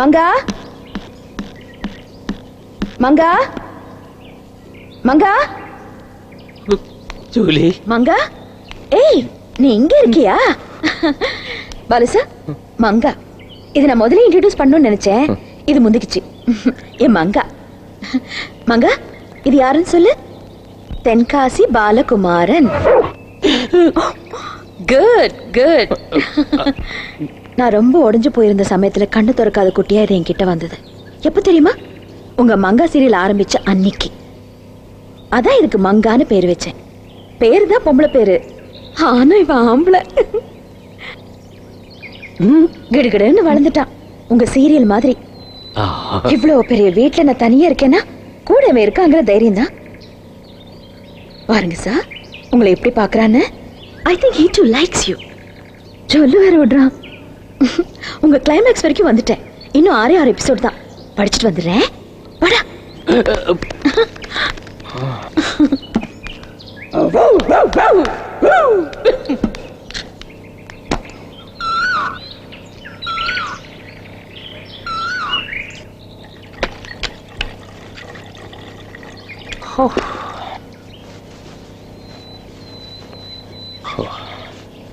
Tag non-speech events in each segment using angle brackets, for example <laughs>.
மங்கா? மங்கா? மங்கா? Julie. மங்கா? ஏய் நீ இங்க இருக்கியா? பாலுசா மங்கா. இது நான் முதல்ல இன்ட்ரடியூஸ் பண்ணணும்னு நினைச்சேன். இது முந்திக்குச்சு. என் மங்கா. மங்கா இது யாருன்னு சொல்லு? தென்காசி பாலகுமாரன். <laughs> குட் குட் நான் ரொம்ப உடைஞ்சு போயிருந்த சமயத்துல கண்ணு திறக்காத குட்டியா இது என்கிட்ட வந்தது. எப்ப தெரியுமா? உங்க மங்கா சீரியல் ஆரம்பிச்ச அன்னைக்கு. அதான் இதுக்கு மங்கான்னு பேர் வச்சேன். பேரு தான் பொம்பளை பேரு. ஆனா இவன் ஆம்பளை. ம், கிடுகிடுன்னு வளர்ந்துட்டான். உங்க சீரியல் மாதிரி. ஆ, இவ்வளவு பெரிய வீட்ல நான் தனியா இருக்கேன்னா கூடவே இருக்காங்கிற தைரியம் தான் பாருங்க சார் உங்களை எப்படி பாக்குறான்னு I think he do likes you சொல்லு வேற விடுறான். உங்க கிளைமேக்ஸ் வரைக்கும் வந்துட்டேன். இன்னும் ஆறே ஆறு எபிசோட் தான். படிச்சுட்டு வந்துடுறேன். வாடா.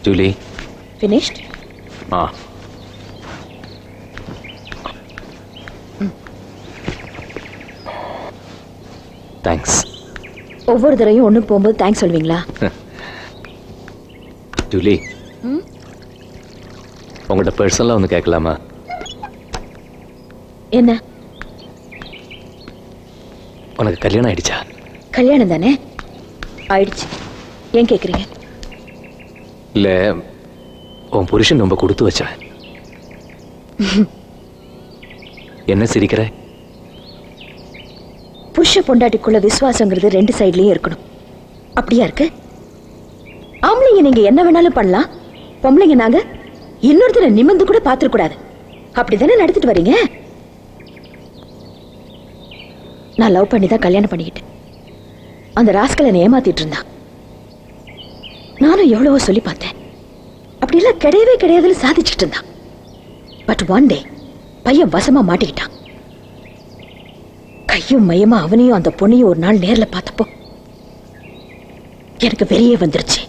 ஜூலி. Finished? ஆ. தேங்க்ஸ் ஒவ்வொரு தடவையும் <laughs> ஒண்ணு போகும்போது தேங்க்ஸ் சொல்வீங்களா? ஜூலி? உங்கள்கிட்ட பர்சனலாக ஒன்று கேட்கலாமா? என்ன? உனக்கு கல்யாணம் ஆயிடுச்சா? கல்யாணம் தானே? ஆயிடுச்சு. ஏன் கேக்குறீங்க? இல்லை உன் புருஷன் ரொம்ப கொடுத்து வச்சவன். <laughs> என்ன சிரிக்கிற? புருஷ பொண்டாட்டிக்குள்ள விசுவாசங்கிறது ரெண்டு சைட்லயும் இருக்கணும். அப்படியா இருக்கு? ஆம்பளைங்க நீங்க என்ன வேணாலும் பண்ணலாம். பொம்பளைங்க நாங்க இன்னொருத்தரை நிமிர்ந்து கூட பாத்துக்க கூடாது. அப்படிதானே நடத்திட்டு வரீங்க? நான் லவ் பண்ணி தான் கல்யாணம் பண்ணிக்கிட்டேன். அந்த ராஸ்கலை ஏமாத்திட்டு இருந்தான். நானும் எவ்வளவோ சொல்லி பார்த்தேன். அப்படியெல்லாம் கிடையவே கிடையாதுன்னு சாதிச்சுட்டு இருந்தான். பட் ஒன் டே பையன் வசமா மாட்டிக்கிட்டான். கையும் மையமா அவனையும் அந்த பொண்ணையும் ஒரு நாள் நேர்ல பார்த்தப்போ எனக்கு வெளியே வந்துருச்சு.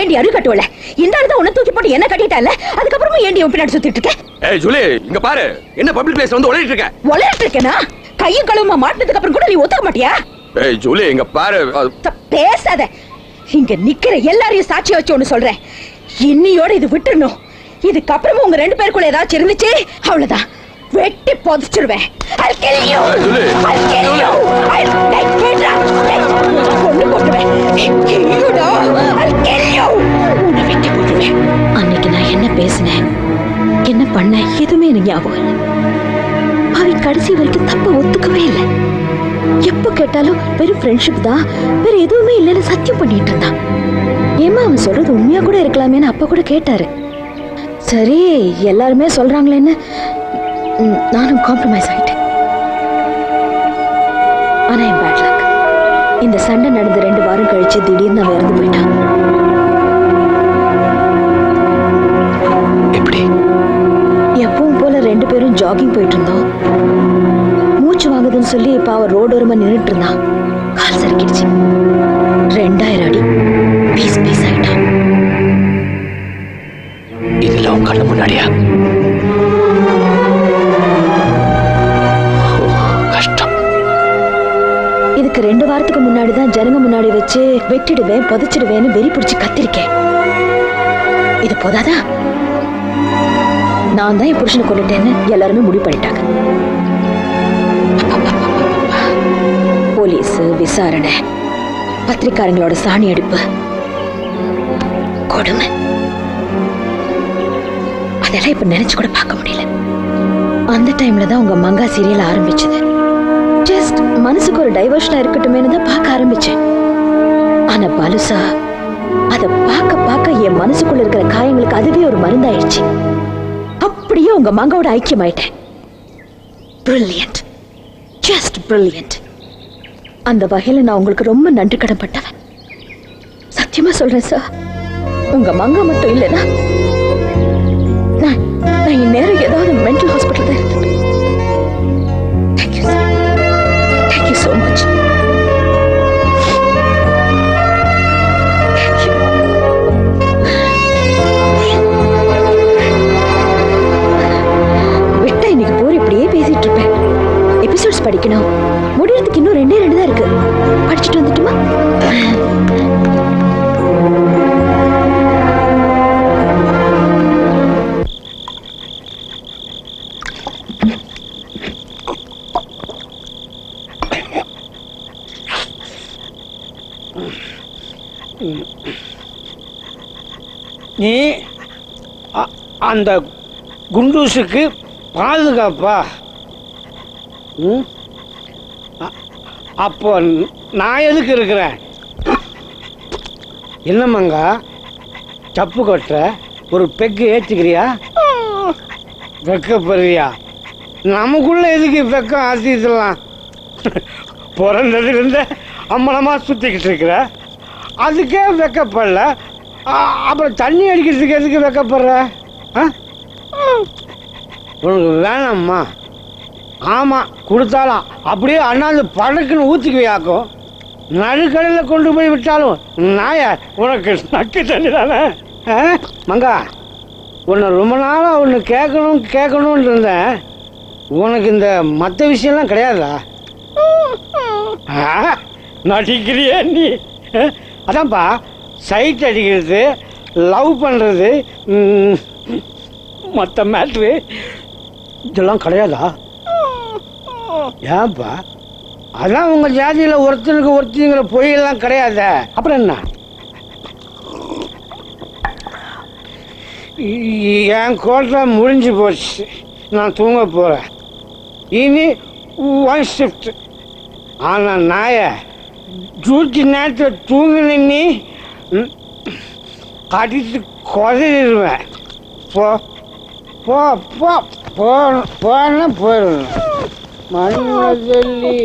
ஏண்டி அரு கட்டுவல? இந்த ஆளு தான் உன்னை தூக்கி போட்டு என்ன கட்டிட்டால அதுக்கப்புறமா ஏண்டி உன் பின்னாடி சுத்திட்டு இருக்க? ஏய் ஜூலி இங்க பாரு. என்ன பப்ளிக் பிளேஸ்ல வந்து உளறிட்டு இருக்க? உலகிட்டு இருக்கேனா? கையும் கழுவுமா மாட்டினதுக்கு அப்புறம் கூட நீ ஒத்துக்க மாட்டியா? ஏய் ஜூலி இங்க பாரு. பேசாத. இங்க நிக்கிற எல்லாரையும் சாட்சி வச்சு ஒண்ணு சொல்றேன். இன்னியோட இது விட்டுறணும். இதுக்கப்புறமா உங்க ரெண்டு பேருக்குள்ள ஏதாச்சும் இருந்துச்சு? அவ்வளவுதான். வெட்டி புதைச்சிருவேன் I'll kill you. ஏய், Julie. I'll kill you. I'll- டேய், கேட்றா. டேய், கொன்னு போட்டுருவேன். ஐயோடா. I'll kill you. உன்னை வெட்டி. அன்னைக்கு நான் என்ன பேசினேன் என்ன பண்ண எதுவுமே எனக்கு ஞாபகம் இல்லை அவன் கடைசி வரைக்கும் தப்ப ஒத்துக்கவே இல்லை எப்ப கேட்டாலும் வெறும் ஃப்ரெண்ட்ஷிப் தான் வேற எதுவுமே இல்லைன்னு சத்தியம் பண்ணிட்டு இருந்தான் ஏமா அவன் சொல்றது உண்மையா கூட இருக்கலாமேன்னு அப்ப கூட கேட்டாரு சரி எல்லாருமே சொல்றாங்களேன்னு நானும் காம்ப்ரமைஸ் ஆயிட்டேன். ஆனா என் பேட் லக் இந்த சண்டை நடந்த ரெண்டு வாரம் கழிச்சு திடீர்னு அவன் இறந்து போயிட்டான். எப்பவும் போல ரெண்டு பேரும் ஜாகிங் போயிட்டு இருந்தோம். மூச்சு வாங்குதுன்னு சொல்லி இப்ப அவன் ரோடோரமா நின்னுட்டு இருந்தான். கால் சறுக்கிடுச்சு. ஜனங்க வச்சு வெட்டிடுவேன் புதைச்சிடுவேன்னு வெறி பிடிச்சி கத்திருக்கேன். இது போதாதா? நான் தான் என் புருஷனை கொண்டுட்டேன்னு எல்லாருமே முடிவு பண்ணிட்டாங்க. போலீஸ் விசாரணை பத்திரிக்காரங்களோட சாணி அடிப்பு. கொடுமை. அதெல்லாம் இப்ப நினைச்சு கூட பார்க்க முடியல. அந்த டைம்ல தான் உங்க மங்கா சீரியல் ஆரம்பிச்சது. ஜஸ்ட் மனசுக்கு ஒரு டைவர்ஷனா இருக்கட்டுமேனு தான் பார்க்க ஆரம்பிச்சேன். பாலுசா அத பார்க்க பார்க்க என் மனசுக்குள்ள இருக்கிற காயங்களுக்கு அதுவே ஒரு மருந்தாயிடுச்சு. அப்படியே உங்க மங்கோட ஐக்கியமாயிட்டேன். பிரில்லியன்ட் ஜஸ்ட் பிரில்லியன்ட் அந்த வகையில நான் உங்களுக்கு ரொம்ப நன்றி கடன்பட்டவன். சத்தியமா சொல்றேன் சார் உங்க மங்கா மட்டும் இல்லைன்னா நான் நான் இந்நேரம் ஏதாவது மென்டல் ஹாஸ்பிட்டல் தான் இருந்தேன் thank you sir thank you so much நீ அந்த குண்டூஸுக்கு பாதுகாப்பா? ம்? அப்போ நான் எதுக்கு இருக்கிறேன்? என்னம்மாங்க தப்பு கொட்டுற? ஒரு பெக்கு ஏற்றுக்கிறியா வெக்கப்படுறியா? நமக்குள்ள எதுக்கு வெக்கம் ஆத்திக்கலாம் பிறந்ததுலேருந்து அம்பலமாக சுற்றிக்கிட்டு இருக்கிற? அதுக்கே வெக்கப்படல. அப்புறம் தண்ணி அடிக்கிறதுக்கு எதுக்கு வெக்கப்படுற? ஆ உனக்கு வேணாம்மா. ஆமாம் கொடுத்தாலும். அப்படியே அண்ணாந்து படக்குன்னு ஊற்றிக்குவியாக்கும் நடுக்கடலில் கொண்டு போய் விட்டாலும் நாயா உனக்கு நக்கு தண்ணி தானே? ஆ? மங்கா உன்னை ரொம்ப நாளாக ஒன்று கேட்கணும் கேட்கணும்னு இருந்தேன். உனக்கு இந்த மற்ற விஷயம்லாம் கிடையாதா ஆ, நடிக்கிறியே நீ? அதான்ப்பா சைட் அடிக்கிறது லவ் பண்ணுறது மற்ற மேட்ரு இதெல்லாம் கிடையாதா? ஏன்ப்பா அதான் உங்கள் ஜாதியில் ஒருத்தனுக்கு ஒருத்தங்கிற பொய்யெல்லாம் கிடையாதே. அப்புறம் என்ன? என் கோட்டை முடிஞ்சு போச்சு. நான் தூங்க போகிறேன் இனி ஒன் ஷிஃப்ட் ஆனால் நாயை டியூட்டி நேரத்தில் தூங்கினி நீ ம், அடித்து கொதறிடுவேன். போ போ போ போ போன போயிடணும். மண்ணி